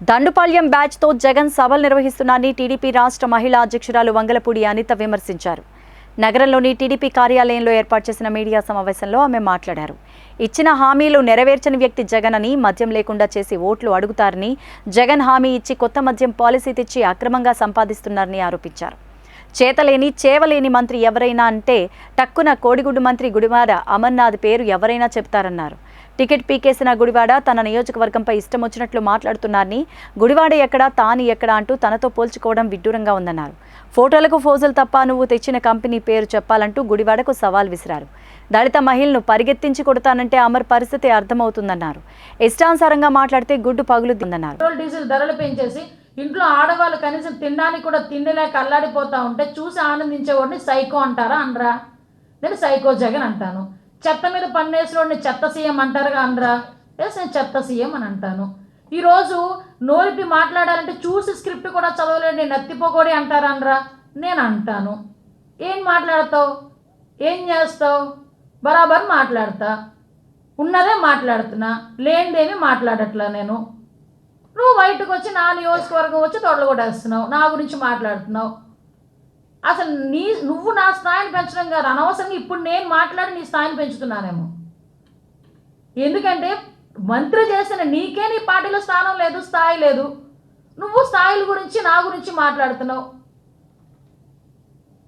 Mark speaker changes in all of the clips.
Speaker 1: దండుపాళ్యం బ్యాచ్తో జగన్ సభలు నిర్వహిస్తున్నారని టీడీపీ రాష్ట్ర మహిళా అధ్యక్షురాలు వంగలపూడి అనిత విమర్శించారు. నగరంలోని టీడీపీ కార్యాలయంలో ఏర్పాటు చేసిన మీడియా సమావేశంలో ఆమె మాట్లాడారు. ఇచ్చిన హామీలు నెరవేర్చని వ్యక్తి జగన్ అని మద్యం లేకుండా చేసి ఓట్లు అడుగుతారని జగన్ హామీ ఇచ్చి కొత్త మద్యం పాలసీ తెచ్చి అక్రమంగా సంపాదిస్తున్నారని ఆరోపించారు. చేతలేని చేవలేని మంత్రి ఎవరైనా అంటే టక్కున కోడిగుడ్డు మంత్రి గుడిమార అమర్నాథ్ పేరు ఎవరైనా చెప్తారన్నారు. టికెట్ పీకేసిన గుడివాడ తన నియోజకవర్గంపై ఇష్టం వచ్చినట్లు మాట్లాడుతున్నారని గుడివాడ ఎక్కడ తాను ఎక్కడ అంటూ తనతో పోల్చుకోవడం విడ్డూరంగా ఉందన్నారు. ఫోటోలకు ఫోజులు తప్ప నువ్వు తెచ్చిన కంపెనీ పేరు చెప్పాలంటూ గుడివాడకు సవాల్ విసిరారు. దళిత మహిళను పరిగెత్తించి కొడతానంటే అమర్ పరిస్థితి అర్థమవుతుందన్నారు. ఇష్టానుసారంగా మాట్లాడితే గుడ్డు పగులుతుందన్నారు
Speaker 2: పెట్రోల్ డీజిల్ ధరలు పెంచేసి ఇంట్లో ఆడవాళ్ళు కనీసం తినడానికి కూడా తిండి లేక అల్లాడిపోతా ఉంటే చూసి ఆనందించేవాడిని సైకో అంటారా అనరా? నేను సైకో జగన్ అంటాను. చెత్త మీద పన్నేసినోడిని చెత్త సీఎం అంటారుగా అనరా ఎస్ నేను చెత్త సీఎం అని అంటాను. ఈరోజు నోరిపి మాట్లాడాలంటే చూసి స్క్రిప్ట్ కూడా చదవలేని నత్తిపోకోడి అంటారా అనరా నేను అంటాను. ఏం మాట్లాడతావు? ఏం చేస్తావు? బరాబర్ మాట్లాడతా. ఉన్నదే మాట్లాడుతున్నా. లేనిదేమి మాట్లాడట్లా నేను. నువ్వు బయటకు వచ్చి నా నియోజకవర్గం వచ్చి తొడలు కొట్టేస్తున్నావు. నా గురించి మాట్లాడుతున్నావు. అసలు నీ నువ్వు నా స్థాయిని పెంచడం కాదు. అనవసరంగా ఇప్పుడు నేను మాట్లాడి నీ స్థాయిని పెంచుతున్నానేమో. ఎందుకంటే మంత్రి చేసిన నీకే నీ పార్టీలో స్థానం లేదు స్థాయి లేదు. నువ్వు స్థాయిల గురించి నా గురించి మాట్లాడుతున్నావు.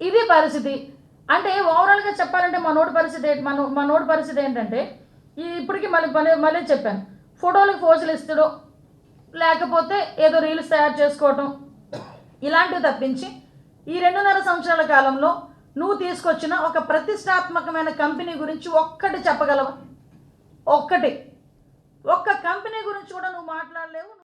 Speaker 2: ఇది పరిస్థితి. అంటే ఓవరాల్గా చెప్పాలంటే మా నోటి పరిస్థితి ఏంటి- మన మా నోటి పరిస్థితి ఏంటంటే ఈ ఇప్పటికీ మళ్ళీ మళ్ళీ మళ్ళీ చెప్పాను. ఫోటోలకు ఫోజులు ఇస్తాడు. లేకపోతే ఏదో రీల్స్ తయారు చేసుకోవటం. ఇలాంటివి తప్పించి ఈ రెండున్నర సంవత్సరాల కాలంలో నువ్వు తీసుకొచ్చిన ఒక ప్రతిష్టాత్మకమైన కంపెనీ గురించి ఒక్కటి చెప్పగలవా? ఒక్కటి. ఒక్క కంపెనీ గురించి కూడా నువ్వు మాట్లాడలేవు